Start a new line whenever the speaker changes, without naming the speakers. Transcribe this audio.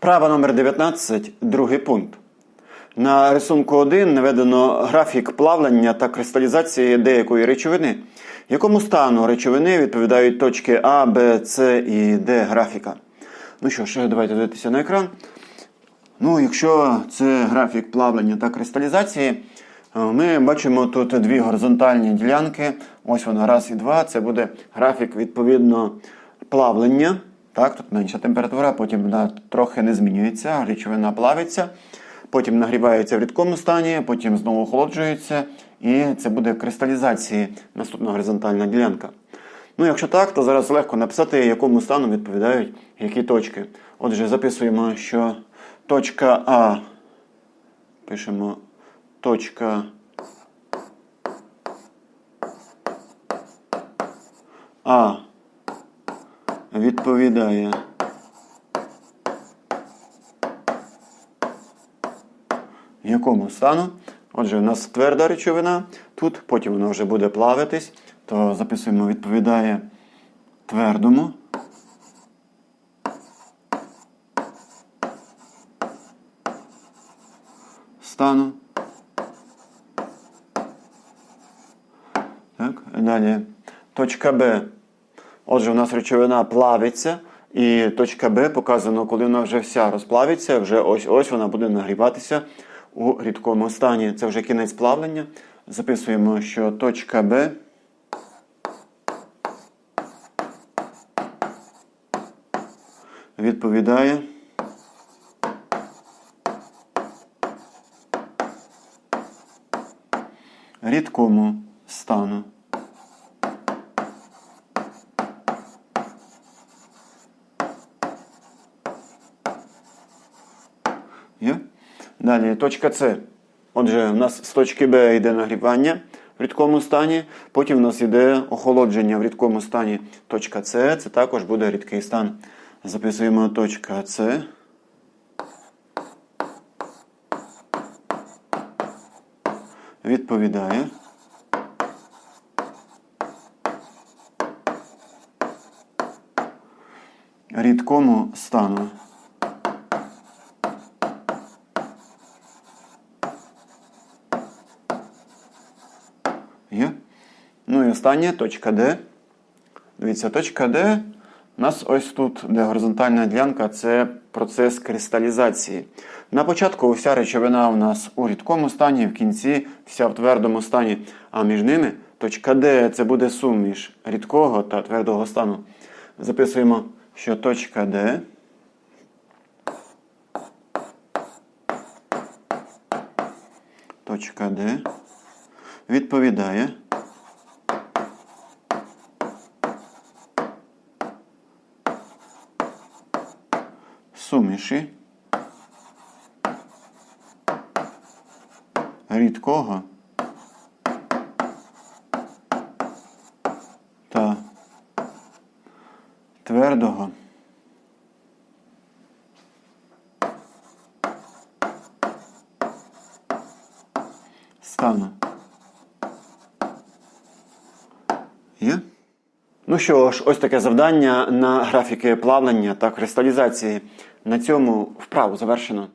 Вправа номер 19, другий пункт. На рисунку 1 наведено графік плавлення та кристалізації деякої речовини, якому стану речовини відповідають точки А, Б, С і Д графіка. Ну що ж, давайте дивитися на екран. Ну, якщо це графік плавлення та кристалізації, ми бачимо тут дві горизонтальні ділянки. Ось вона, раз і два. Це буде графік відповідно плавлення. Так, тут менша температура, потім вона трохи не змінюється, речовина плавиться, потім нагрівається в рідкому стані, потім знову охолоджується, і це буде кристалізації наступна горизонтальна ділянка. Ну, якщо так, то зараз легко написати, якому стану відповідають які точки. Отже, записуємо, що точка А. Пишемо точка А відповідає якому стану? Отже, у нас тверда речовина тут, потім вона вже буде плавитись, то записуємо відповідає твердому. Стану. Так, далі. Точка Б. Отже, у нас речовина плавиться, і точка Б показано, коли вона вже вся розплавиться, вже ось ось вона буде нагріватися у рідкому стані. Це вже кінець плавлення. Записуємо, що точка Б. Відповідає рідкому стану. Далі точка С. Отже, у нас з точки Б йде нагрівання в рідкому стані, потім у нас йде охолодження в рідкому стані. Точка С це також буде рідкий стан. Записуємо точка С. Відповідає. Рідкому стану. Ну точка Д. Дивіться, точка Д. У нас ось тут, де горизонтальна ділянка, це процес кристалізації. На початку вся речовина у нас у рідкому стані, в кінці вся в твердому стані. А між ними точка Д це буде суміш рідкого та твердого стану. Записуємо, що точка Д. Точка Д відповідає суміші. Рідкого. Та. Твердого. Стану. Ну що ж, ось таке завдання на графіки плавлення та кристалізації. На цьому вправу завершено.